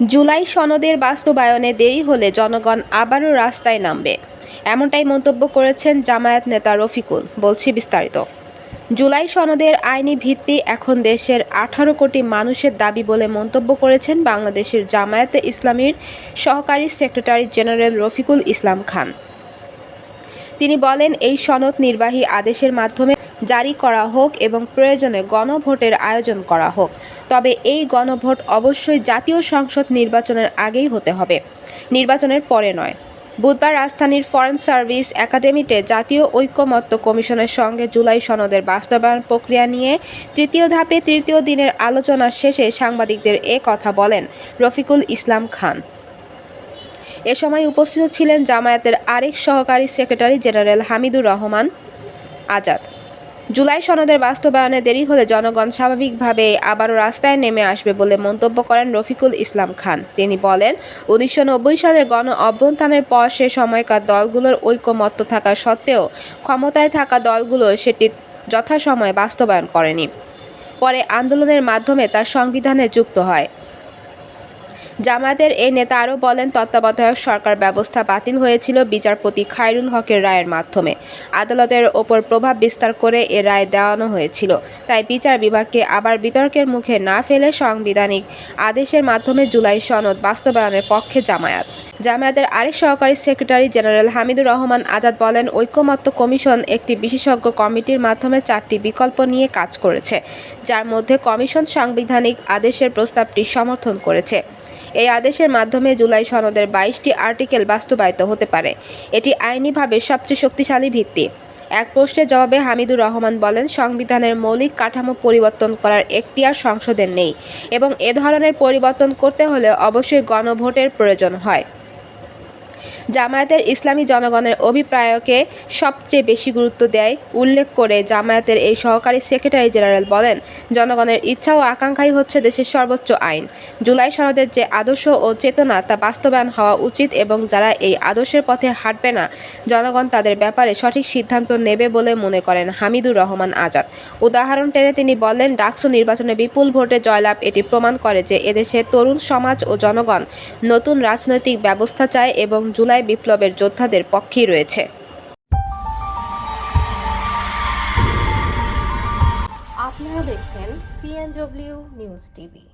জুলাই সনদের বাস্তবায়নে দেরি হলে জনগণ আবারও রাস্তায় নামবে। এমনটাই মন্তব্য করেছেন জামায়াত নেতা রফিকুল, বলছি বিস্তারিত। জুলাই সনদের আইনি ভিত্তি এখন দেশের আঠারো কোটি মানুষের দাবি বলে মন্তব্য করেছেন বাংলাদেশের জামায়াতে ইসলামীর সহকারী সেক্রেটারি জেনারেল রফিকুল ইসলাম খান। তিনি বলেন, এই সনদ নির্বাহী আদেশের মাধ্যমে জারি করা হোক এবং প্রয়োজনে গণভোটের আয়োজন করা হোক। তবে এই গণভোট অবশ্যই জাতীয় সংসদ নির্বাচনের আগেই হতে হবে। নির্বাচনের পরে নয়। বুধবার রাজধানীর ফরেন সার্ভিস একাডেমিতে জাতীয় ঐক্যমত্য কমিশনের সঙ্গে জুলাই সনদের বাস্তবায়ন প্রক্রিয়া নিয়ে তৃতীয় ধাপে তৃতীয় দিনের আলোচনা শেষে সাংবাদিকদের এ কথা বলেন রফিকুল ইসলাম খান। এ সময় উপস্থিত ছিলেন জামায়াতের আরেক সহকারী secretary general Hamidur Rahman Azad. July সনদের বাস্তবায়নে দেরি হলে জনগণ স্বাভাবিকভাবে আবারও রাস্তায় নেমে আসবে বলে মন্তব্য করেন রফিকুল ইসলাম খান। তিনি বলেন, উনিশশো নব্বই সালের গণ অভ্যন্থানের পর সে সময়কার দলগুলোর ঐকমত্য থাকা সত্ত্বেও ক্ষমতায় থাকা দলগুলো সেটি যথাসময়ে বাস্তবায়ন করেনি। পরে আন্দোলনের মাধ্যমে তার সংবিধানে যুক্ত হয়। জামায়াতের এই নেতা আরও বলেন, তত্ত্বাবধায়ক সরকার ব্যবস্থা বাতিল হয়েছিল বিচারপতি খায়রুল হকের রায়ের মাধ্যমে। আদালতের ওপর প্রভাব বিস্তার করে এ রায় দেওয়ানো হয়েছিল। তাই বিচার বিভাগকে আবার বিতর্কের মুখে না ফেলে সাংবিধানিক আদেশের মাধ্যমে জুলাই সনদ বাস্তবায়নের পক্ষে জামায়াত। জামায়াতের আরেক সহকারী সেক্রেটারি জেনারেল হামিদুর রহমান আজাদ বলেন, ঐক্যমত্য কমিশন একটি বিশেষজ্ঞ কমিটির মাধ্যমে চারটি বিকল্প নিয়ে কাজ করেছে, যার মধ্যে কমিশন সাংবিধানিক আদেশের প্রস্তাবটি সমর্থন করেছে। এই আদেশের মাধ্যমে জুলাই সনদের বাইশটি আর্টিকেল বাস্তবায়িত হতে পারে। এটি আইনিভাবে সবচেয়ে শক্তিশালী ভিত্তি। এক প্রশ্নের জবাবে হামিদুর রহমান বলেন, সংবিধানের মৌলিক কাঠামো পরিবর্তন করার এখতিয়ার সংসদের নেই এবং এ ধরনের পরিবর্তন করতে হলে অবশ্যই গণভোটের প্রয়োজন হয়। জামায়াতের ইসলামী জনগণের অভিপ্রায়কে সবচেয়ে বেশি গুরুত্ব দেয়, উল্লেখ করে জামায়াতের এই সহকারী সেক্রেটারি জেনারেল বলেন, জনগণের ইচ্ছা ও আকাঙ্ক্ষাই হচ্ছে দেশের সর্বোচ্চ আইন। জুলাই সনদের যে আদর্শ ও চেতনা তা বাস্তবায়ন হওয়া উচিত এবং যারা এই আদর্শের পথে হাঁটবে না, জনগণ তাদের ব্যাপারে সঠিক সিদ্ধান্ত নেবে বলে মনে করেন হামিদুর রহমান আজাদ। উদাহরণ টেনে তিনি বললেন, ডাকসু নির্বাচনে বিপুল ভোটে জয়লাভ এটি প্রমাণ করে যে এদেশে তরুণ সমাজ ও জনগণ নতুন রাজনৈতিক ব্যবস্থা চায় এবং জুলাই বিপ্লবের যোদ্ধাদের পক্ষেই রয়েছে। আপনারা দেখছেন সিএনডব্লিউ নিউজ টিভি